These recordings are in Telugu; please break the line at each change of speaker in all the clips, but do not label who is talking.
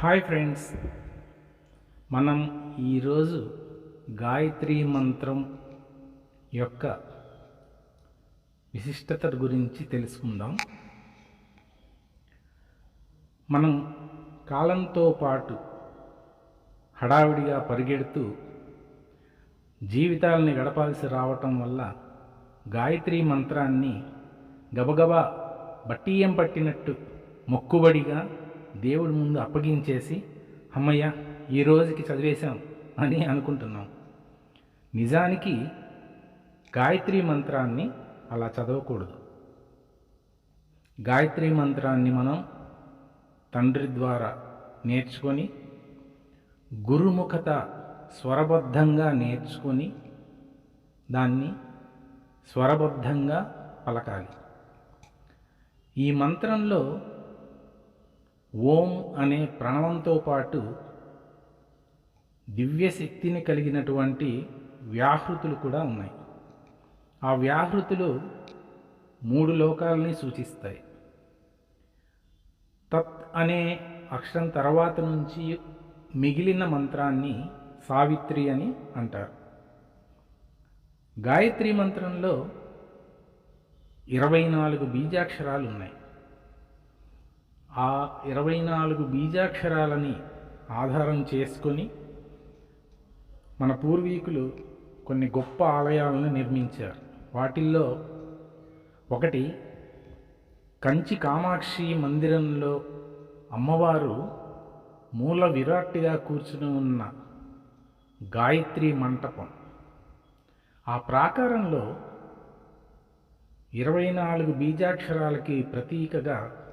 Hi friends. మనం ఈరోజు గాయత్రి మంత్రం యొక్క విశిష్టత గురించి తెలుసుకుందాం. మనం కాలంతో పాటు హడావిడిగా పరిగెడుతూ జీవితాలని గడపాల్సి రావటం వల్ల గాయత్రి మంత్రాన్ని గబగబా బట్టీయం పట్టినట్టు మొక్కుబడిగా దేవుడి ముందు అప్పగించేసి అమ్మయ్య ఈ రోజుకి చదివేశాం అని అనుకుంటున్నాం. నిజానికి గాయత్రీ మంత్రాన్ని అలా చదవకూడదు. గాయత్రీ మంత్రాన్ని మనం తండ్రి ద్వారా నేర్చుకొని గురుముఖత స్వరబద్ధంగా నేర్చుకొని దాన్ని స్వరబద్ధంగా పలకాలి. ఈ మంత్రంలో ఓం అనే ప్రణవంతో పాటు దివ్యశక్తిని కలిగినటువంటి వ్యాహృతులు కూడా ఉన్నాయి. ఆ వ్యాహృతులు మూడు లోకాలని సూచిస్తాయి. తత్ అనే అక్షరం తర్వాత నుంచి మిగిలిన మంత్రాన్ని సావిత్రి అని అంటారు. గాయత్రి మంత్రంలో ఇరవై నాలుగు బీజాక్షరాలు ఉన్నాయి. ఆ ఇరవై నాలుగు బీజాక్షరాలని ఆధారం చేసుకొని మన పూర్వీకులు కొన్ని గొప్ప ఆలయాలను నిర్మించారు. వాటిల్లో ఒకటి కంచి కామాక్షి మందిరంలో అమ్మవారు మూల విరాట్గా కూర్చుని ఉన్న గాయత్రి మంటపం. ఆ ప్రాకారంలో ఇరవై నాలుగు బీజాక్షరాలకి ప్రతీకగా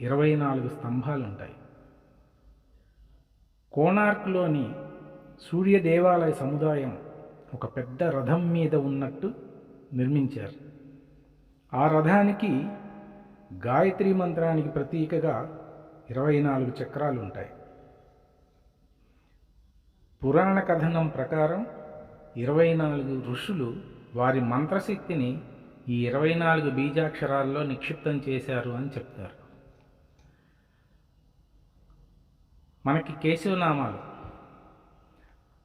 ఇరవై నాలుగు స్తంభాలు ఉంటాయి కోణార్క్లోని సూర్య దేవాలయ సముదాయం ఒక పెద్ద రథం మీద ఉన్నట్టు నిర్మించారు. ఆ రథానికి గాయత్రి మంత్రానికి ప్రతీకగా ఇరవై నాలుగు చక్రాలు ఉంటాయి పురాణ కథనం ప్రకారం ఇరవై నాలుగు ఋషులు వారి మంత్రశక్తిని ఈ ఇరవై నాలుగు బీజాక్షరాల్లో నిక్షిప్తం చేశారు అని చెప్తారు. మనకి కేశవనామాలు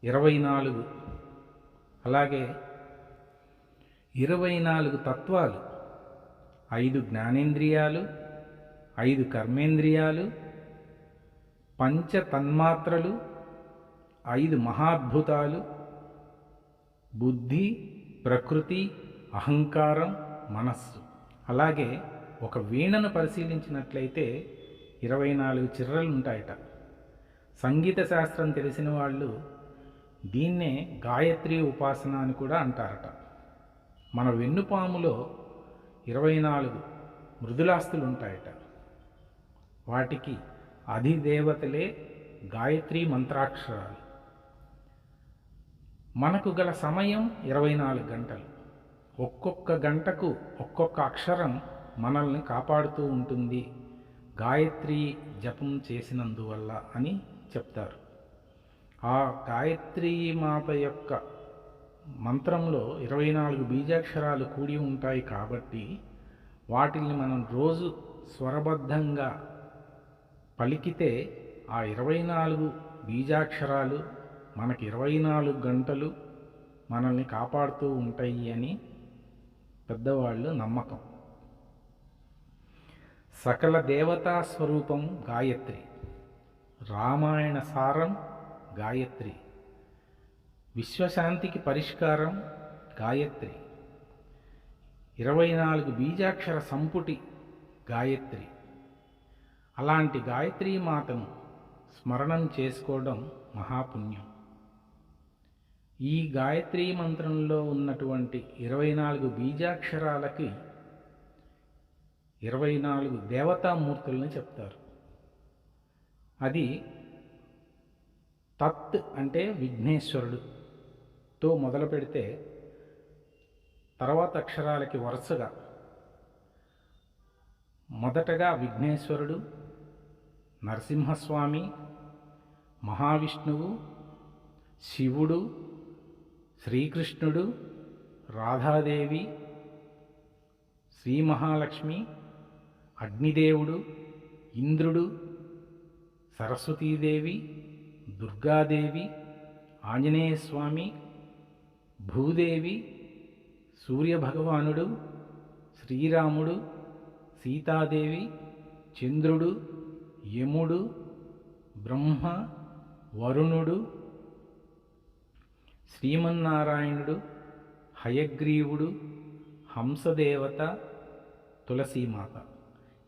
ఇరవై నాలుగు అలాగే ఇరవై నాలుగు తత్వాలు ఐదు జ్ఞానేంద్రియాలు ఐదు కర్మేంద్రియాలు పంచ తన్మాత్రలు ఐదు మహాద్భుతాలు బుద్ధి ప్రకృతి అహంకారం మనస్సు. అలాగే ఒక వీణను పరిశీలించినట్లయితే ఇరవై నాలుగు చిర్రలు ఉంటాయట సంగీత శాస్త్రం తెలిసిన వాళ్ళు దీన్నే గాయత్రి ఉపాసన అని కూడా అంటారట. మన వెన్నుపాములో ఇరవై నాలుగు మృదులాస్తులు ఉంటాయట వాటికి అధిదేవతలే గాయత్రి మంత్రాక్షరాలు. మనకు గల సమయం ఇరవై నాలుగు గంటలు. ఒక్కొక్క గంటకు ఒక్కొక్క అక్షరం మనల్ని కాపాడుతూ ఉంటుంది. గాయత్రి జపం చేసినందువల్ల అని చెప్తారు. ఆ గాయత్రీ మాత యొక్క మంత్రంలో ఇరవై నాలుగు బీజాక్షరాలు కూడి ఉంటాయి కాబట్టి వాటిని మనం రోజు స్వరబద్ధంగా పలికితే ఆ ఇరవై నాలుగు బీజాక్షరాలు మనకి ఇరవై నాలుగు గంటలు మనల్ని కాపాడుతూ ఉంటాయి అని పెద్దవాళ్ళు నమ్మకం. సకల దేవతా స్వరూపం గాయత్రి. రామాయణ సారం గాయత్రి. విశ్వశాంతికి పరిష్కారం గాయత్రి. ఇరవై నాలుగు బీజాక్షర సంపుటి గాయత్రి. అలాంటి గాయత్రీ మాతను స్మరణం చేసుకోవడం మహాపుణ్యం. ఈ గాయత్రీ మంత్రంలో ఉన్నటువంటి ఇరవై నాలుగు బీజాక్షరాలకి ఇరవై నాలుగు దేవతామూర్తులని చెప్తారు. అది తత్ అంటే విఘ్నేశ్వరుడుతో మొదలు పెడితే తర్వాత అక్షరాలకి వరుసగా మొదటగా విఘ్నేశ్వరుడు నరసింహస్వామి మహావిష్ణువు శివుడు శ్రీకృష్ణుడు రాధాదేవి శ్రీ మహాలక్ష్మి అగ్నిదేవుడు ఇంద్రుడు సరస్వతీదేవి దుర్గాదేవి ఆంజనేయస్వామి భూదేవి సూర్యభగవానుడు శ్రీరాముడు సీతాదేవి చంద్రుడు యముడు బ్రహ్మ వరుణుడు శ్రీమన్నారాయణుడు హయగ్రీవుడు హంసదేవత తులసీమాత.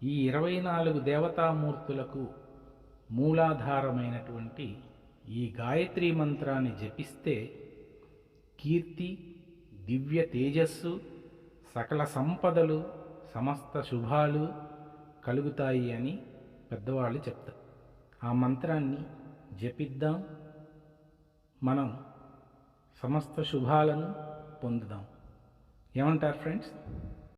ఈ ఇరవై నాలుగు దేవతామూర్తులకు మూలాధారమైనటువంటి ఈ గాయత్రి మంత్రాన్ని జపిస్తే కీర్తి దివ్య తేజస్సు సకల సంపదలు సమస్త శుభాలు కలుగుతాయి అని పెద్దవాళ్ళు చెప్తారు. ఆ మంత్రాన్ని జపిద్దాం. మనం సమస్త శుభాలను పొందుదాం. ఏమంటారు ఫ్రెండ్స్?